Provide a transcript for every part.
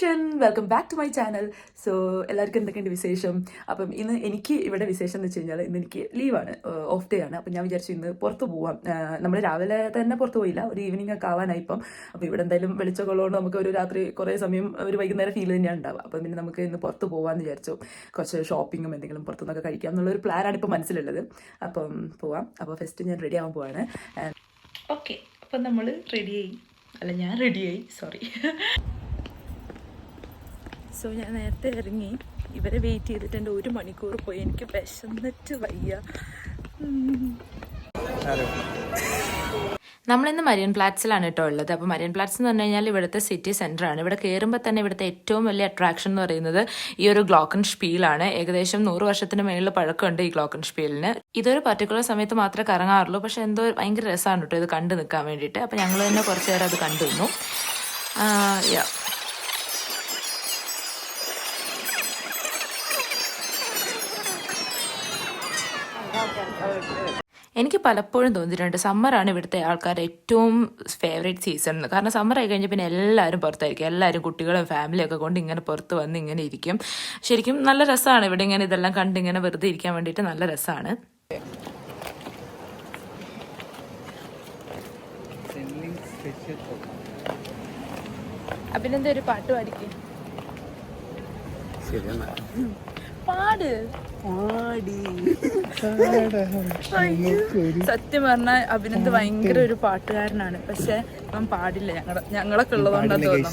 വിശേഷൻ welcome back to my channel so എല്ലാവർക്കും എന്തൊക്കെയുണ്ട് വിശേഷം? അപ്പം ഇന്ന് എനിക്ക് ഇവിടെ വിശേഷം എന്ന് വെച്ച് കഴിഞ്ഞാൽ ഇന്ന് എനിക്ക് ലീവാണ്. ഓഫ് ഡേ ആണ്. അപ്പം ഞാൻ വിചാരിച്ചു ഇന്ന് പുറത്ത് പോവാം. നമ്മൾ രാവിലെ തന്നെ പുറത്ത് പോയില്ല. ഒരു ഈവനിങ് ഒക്കെ ആവാനായി ഇപ്പം. അപ്പോൾ ഇവിടെ എന്തായാലും വെളിച്ചമൊക്കെ ഉള്ളതുകൊണ്ട് നമുക്ക് ഒരു രാത്രി കുറേ സമയം ഒരു വൈകുന്നേരം ഫീൽ തന്നെയാണ് ഉണ്ടാവുക. അപ്പം പിന്നെ നമുക്ക് ഇന്ന് പുറത്ത് പോകാമെന്ന് വിചാരിച്ചു. കുറച്ച് ഷോപ്പിങ്ങും എന്തെങ്കിലും പുറത്തു പുറത്തുനിന്നൊക്കെ കഴിക്കാം എന്നുള്ളൊരു പ്ലാനാണ് ഇപ്പോൾ മനസ്സിലുള്ളത്. അപ്പം പോവാം. അപ്പോൾ ഫസ്റ്റ് ഞാൻ റെഡി ആവാൻ പോവാണ്. ഓക്കെ അപ്പം നമ്മൾ റെഡിയായി അല്ല ഞാൻ റെഡിയായി സോറി സോ ഞാൻ നേരത്തെ ഇറങ്ങി. ഇവരെ വെയിറ്റ് ചെയ്തിട്ട് എന്റെ ഒരു മണിക്കൂർ പോയി. എനിക്ക് വിശന്നിട്ട് വയ്യ. നമ്മളിന്ന് മരിയൻ പ്ലാറ്റ്സിലാണ് കേട്ടോ ഉള്ളത്. അപ്പോൾ മരിയൻ പ്ലാറ്റ്സ് എന്ന് പറഞ്ഞു കഴിഞ്ഞാൽ ഇവിടുത്തെ സിറ്റി സെന്റർ ആണ്. ഇവിടെ കയറുമ്പോൾ തന്നെ ഇവിടുത്തെ ഏറ്റവും വലിയ അട്രാക്ഷൻ എന്ന് പറയുന്നത് ഈ ഒരു ഗ്ലോക്കൺ ഷീലാണ് ഏകദേശം നൂറ് വർഷത്തിന് മേളിൽ പഴക്കമുണ്ട് ഈ ഗ്ലോക്കൺ ഷീലിന് ഇതൊരു പർട്ടിക്കുലർ സമയത്ത് മാത്രമേ കറങ്ങാറുള്ളൂ. പക്ഷേ എന്തോ ഭയങ്കര രസമാണ് കേട്ടോ ഇത് കണ്ടു നിൽക്കാൻ വേണ്ടിയിട്ട്. അപ്പോൾ ഞങ്ങൾ തന്നെ കുറച്ച് നേരം അത് കണ്ടു നിന്നു. എനിക്ക് പലപ്പോഴും തോന്നിയിട്ടുണ്ട്. സമ്മറാണ് ഇവിടുത്തെ ആൾക്കാരുടെ ഏറ്റവും ഫേവറേറ്റ് സീസൺ എന്ന്. കാരണം സമ്മർ ആയി കഴിഞ്ഞാൽ പിന്നെ എല്ലാവരും പുറത്തായിരിക്കും. എല്ലാവരും കുട്ടികളും ഫാമിലിയും ഒക്കെ കൊണ്ട് ഇങ്ങനെ പുറത്ത് വന്ന് ഇങ്ങനെ ഇരിക്കും. ശരിക്കും നല്ല രസമാണ്. ഇവിടെ ഇങ്ങനെ ഇതെല്ലാം കണ്ട് ഇങ്ങനെ വെറുതെ ഇരിക്കാൻ വേണ്ടിയിട്ട് നല്ല രസമാണ്. അഭിനന്ദ ഒരു പാട്ട് പാടിക്കും? പാട്. സത്യം പറഞ്ഞാൽ അഭിനന്ദ് ഭയങ്കര ഒരു പാട്ടുകാരനാണ്. പക്ഷെ അവൻ പാടില്ല. ഞങ്ങളെ ഞങ്ങളൊക്കെ ഉള്ളതുകൊണ്ടാണ് തോന്നുന്നു.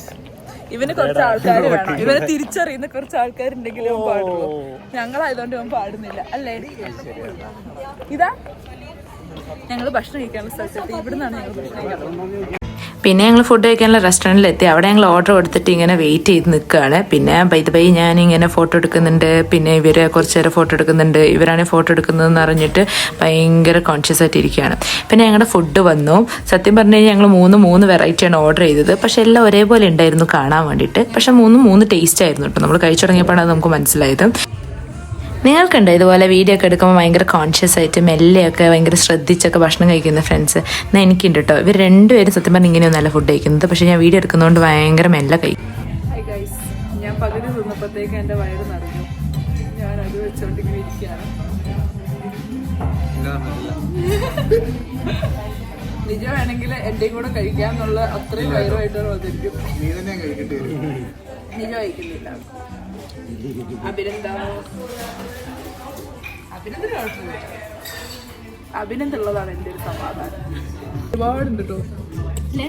ഇവന് കുറച്ച് ആൾക്കാർ വേണം. ഇവനെ തിരിച്ചറിയുന്ന കുറച്ച് ആൾക്കാരുണ്ടെങ്കിലും അവൻ പാടുള്ളൂ. ഞങ്ങളായതുകൊണ്ട് അവൻ പാടുന്നില്ല. അല്ലേ? ഇതാ? ഞങ്ങൾ ഭക്ഷണം കഴിക്കാനുള്ള സ്ഥലത്ത് ഇവിടുന്നാണ് ഞങ്ങൾ ഭക്ഷണം കഴിക്കാറുള്ളത് പിന്നെ ഞങ്ങൾ ഫുഡ് കഴിക്കാനുള്ള റെസ്റ്റോറന്റിൽ എത്തി അവിടെ ഞങ്ങൾ ഓർഡർ കൊടുത്തിട്ട് ഇങ്ങനെ വെയിറ്റ് ചെയ്ത് നിൽക്കുകയാണ് പിന്നെ ബൈത് ബൈ ഞാൻ ഇങ്ങനെ ഫോട്ടോ എടുക്കുന്നുണ്ട്. പിന്നെ ഇവർ കുറച്ച് നേരം ഫോട്ടോ എടുക്കുന്നുണ്ട്. ഇവരാണ് ഫോട്ടോ എടുക്കുന്നതെന്ന് അറിഞ്ഞിട്ട് ഭയങ്കര കോൺഷ്യസ് ആയിട്ട് ഇരിക്കുകയാണ്. പിന്നെ ഞങ്ങളുടെ ഫുഡ് വന്നു. സത്യം പറഞ്ഞു കഴിഞ്ഞാൽ ഞങ്ങൾ മൂന്ന് മൂന്ന് വെറൈറ്റിയാണ് ഓർഡർ ചെയ്തത്. പക്ഷേ എല്ലാം ഒരേപോലെ ഉണ്ടായിരുന്നു കാണാൻ വേണ്ടിയിട്ട്. പക്ഷേ മൂന്ന് മൂന്ന് ടേസ്റ്റ് ആയിരുന്നു കേട്ടോ നമ്മൾ കഴിച്ചു തുടങ്ങിയപ്പോഴാണ് നമുക്ക് മനസ്സിലായത്. നിങ്ങൾക്കുണ്ടോ ഇതുപോലെ വീഡിയോ ഒക്കെ എടുക്കുമ്പോൾ ഭയങ്കര കോൺഷ്യസ് ആയിട്ട് മെല്ലെയൊക്കെ ഭയങ്കര ശ്രദ്ധിച്ചൊക്കെ ഭക്ഷണം കഴിക്കുന്ന ഫ്രണ്ട്സ് എന്നാൽ എനിക്കുണ്ട് കേട്ടോ ഇവർ രണ്ടുപേരും സത്യം പറഞ്ഞാൽ ഇങ്ങനെയൊന്നല്ല ഫുഡ് കഴിക്കുന്നത്. പക്ഷേ ഞാൻ വീഡിയോ എടുക്കുന്നതുകൊണ്ട് ഭയങ്കര മെല്ല കഴിക്കും ഞാൻ പകുതി തിന്നപ്പോഴത്തേക്ക് എന്റെ വയറ് നിറഞ്ഞു. ഞാൻ അത് വെച്ചോണ്ടിങ്ങനെ ഇരിക്കുകയാണ്. നിജമാണെങ്കിൽ എന്റെയും കൂടെ കഴിക്കാന്നുള്ള അത്രയും വയറുമായിട്ടാണ് വന്നിരിക്കും. നീ തന്നെ നിജ കഴിക്കുന്നില്ല. അഭിനന്ദന് കുഴപ്പമില്ല അഭിനന്ദുള്ളതാണ് എന്റെ ഒരു സമാധാനം. ഒരുപാടുണ്ട് കേട്ടോ അല്ലേ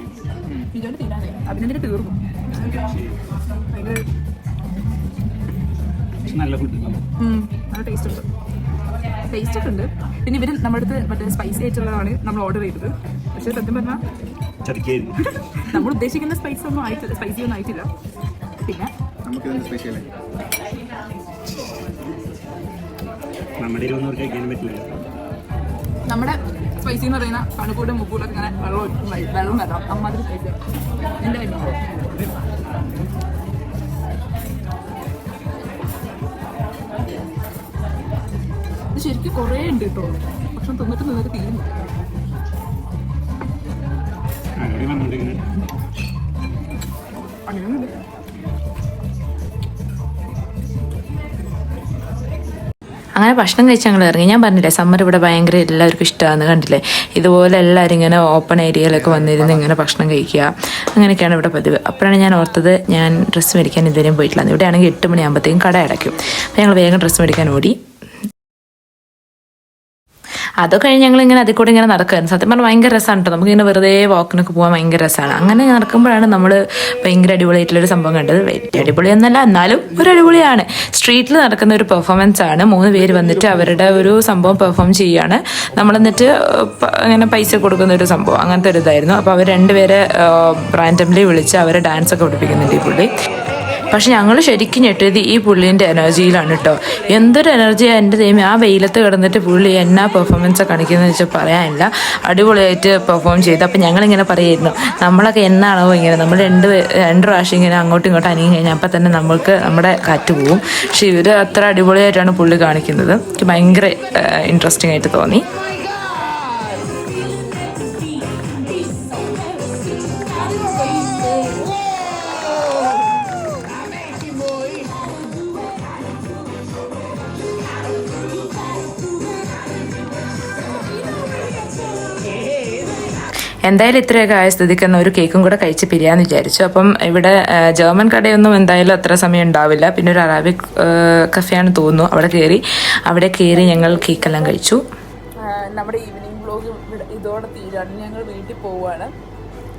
നിജോട് തീരാനേ അഭിനന്ദന് തീർന്നു. നല്ല ഫുഡ് നല്ല ടേസ്റ്റ് ഉണ്ട്. ടേസ്റ്റ് ഒക്കെ ഉണ്ട്. പിന്നെ ഇവർ നമ്മുടെ അടുത്ത് മറ്റേ സ്പൈസി ആയിട്ടുള്ളതാണ് നമ്മൾ ഓർഡർ ചെയ്തത്. പക്ഷേ സത്യം പറഞ്ഞാൽ ചതിക്കായിരുന്നു നമ്മൾ ഉദ്ദേശിക്കുന്ന സ്പൈസ് ഒന്നും ആയിട്ടില്ല സ്പൈസി ഒന്നും ആയിട്ടില്ല. പിന്നെ? നമുക്ക് സ്പെഷ്യൽ നമ്മുടെ കഴിക്കാൻ പറ്റില്ല. നമ്മുടെ സ്പൈസി എന്ന് പറയുന്ന കണക്കൂടെ മുക്കൂടൊക്കെ ഇങ്ങനെ വെള്ളം ഒഴിക്കും. വെള്ളം വരാം അമ്മാതിരി സ്പൈസി എന്റെ കയ്യിൽ ഇത് ശരിക്കും കുറേ ഉണ്ട് കേട്ടോ. ഭക്ഷണം തിന്നിട്ട് നിന്നിട്ട് തീരുന്നു അങ്ങനെ ഭക്ഷണം കഴിച്ച് ഞങ്ങൾ ഇറങ്ങി. ഞാൻ പറഞ്ഞില്ലേ സമ്മർ ഇവിടെ ഭയങ്കര എല്ലാവർക്കും ഇഷ്ടമാണ് കണ്ടില്ലേ? ഇതുപോലെ എല്ലാവരും ഇങ്ങനെ ഓപ്പൺ ഏരിയയിലൊക്കെ വന്നിരുന്ന് ഇങ്ങനെ ഭക്ഷണം കഴിക്കുക. അങ്ങനെയൊക്കെയാണ് ഇവിടെ പതിവ്. അപ്പോഴാണ് ഞാൻ ഓർത്തത് ഞാൻ ഡ്രസ്സ് മേടിക്കാൻ ഇതുവരെയും പോയിട്ടില്ല. ഇവിടെയാണെങ്കിൽ എട്ട് മണിയാകുമ്പോഴത്തേക്കും കട അടയ്ക്കും. അപ്പോൾ ഞങ്ങൾ വേഗം ഡ്രസ്സ് മേടിക്കാൻ ഓടി. അതൊക്കെ കഴിഞ്ഞ് ഞങ്ങൾ ഇങ്ങനെ അതിൽ കൂടെ ഇങ്ങനെ നടക്കുകയായിരുന്നു സത്യം പറഞ്ഞാൽ ഭയങ്കര രസമാണ് കേട്ടോ നമുക്കിങ്ങനെ വെറുതെ വാക്കിനൊക്കെ പോകാൻ ഭയങ്കര രസമാണ് അങ്ങനെ നടക്കുമ്പോഴാണ് നമ്മൾ ഭയങ്കര അടിപൊളിയായിട്ടുള്ളൊരു സംഭവം കണ്ടത്. വലിയ അടിപൊളിയൊന്നല്ല എന്നാലും ഒരു അടിപൊളിയാണ്. സ്ട്രീറ്റിൽ നടക്കുന്ന ഒരു പെർഫോമൻസ് ആണ്. മൂന്ന് പേര് വന്നിട്ട് അവരുടെ ഒരു സംഭവം പെർഫോം ചെയ്യുകയാണ് നമ്മൾ എന്നിട്ട് അങ്ങനെ പൈസ കൊടുക്കുന്ന ഒരു സംഭവം. അങ്ങനത്തെ ഒരു ഇതായിരുന്നു. അപ്പോൾ അവർ രണ്ടുപേരെ റാൻഡംലി വിളിച്ച് അവരെ ഡാൻസ് ഒക്കെ പഠിപ്പിക്കുന്നുണ്ട് ഈ പുള്ളി. പക്ഷെ ഞങ്ങൾ ശരിക്കും ഞെട്ടിയത് ഈ പുള്ളീന്റെ എനർജിയിലാണ് കേട്ടോ എന്തൊരു എനർജിയാണ് എന്റെ ദൈവം ആ വെയിലത്ത് കിടന്നിട്ട് പുള്ളി എന്നാ പെർഫോമൻസ് കാണിക്കുന്നത് വെച്ചാൽ പറയാനില്ല. അടിപൊളിയായിട്ട് പെർഫോം ചെയ്തു. അപ്പം ഞങ്ങളിങ്ങനെ പറയായിരുന്നു നമ്മളൊക്കെ എന്നാണോ ഇങ്ങനെ നമ്മൾ രണ്ട് രണ്ട് പ്രാവശ്യം ഇങ്ങനെ അങ്ങോട്ടും ഇങ്ങോട്ടും അനങ്ങി കഴിഞ്ഞാൽ അപ്പം തന്നെ നമ്മൾക്ക് നമ്മുടെ കാറ്റ് പോവും. പക്ഷെ ഇവർ അത്ര അടിപൊളിയായിട്ടാണ് പുള്ളി കാണിക്കുന്നത്. ഭയങ്കര ഇൻട്രസ്റ്റിംഗ് ആയിട്ട് തോന്നി. എന്തായാലും ഇത്രയൊക്കെ ആയ സ്ഥിതിക്ക് എന്നാൽ ഒരു കേക്കും കൂടെ കഴിച്ച് പിരിയാന്ന് വിചാരിച്ചു. അപ്പം ഇവിടെ ജർമ്മൻ കടയൊന്നും എന്തായാലും അത്ര സമയം ഉണ്ടാവില്ല. പിന്നെ ഒരു അറാബിക് കഫേയാണ് തോന്നുന്നു. അവിടെ കയറി അവിടെ കയറി ഞങ്ങൾ കേക്കെല്ലാം കഴിച്ചു. നമ്മുടെ ഈവനിങ് വ്ലോഗ് ഇതോടെ തീരാണ്. ഞങ്ങൾ വീട്ടിൽ പോവുകയാണ്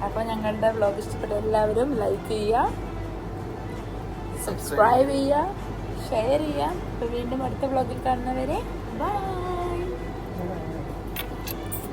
അപ്പോൾ ഞങ്ങളുടെ വ്ലോഗ് ഇഷ്ടപ്പെട്ട എല്ലാവരും ലൈക്ക് ചെയ്യുക സബ്സ്ക്രൈബ് ചെയ്യുക ഷെയർ ചെയ്യുക. വീണ്ടും അടുത്ത വ്ലോഗിൽ കാണുന്നവരെ ബൈ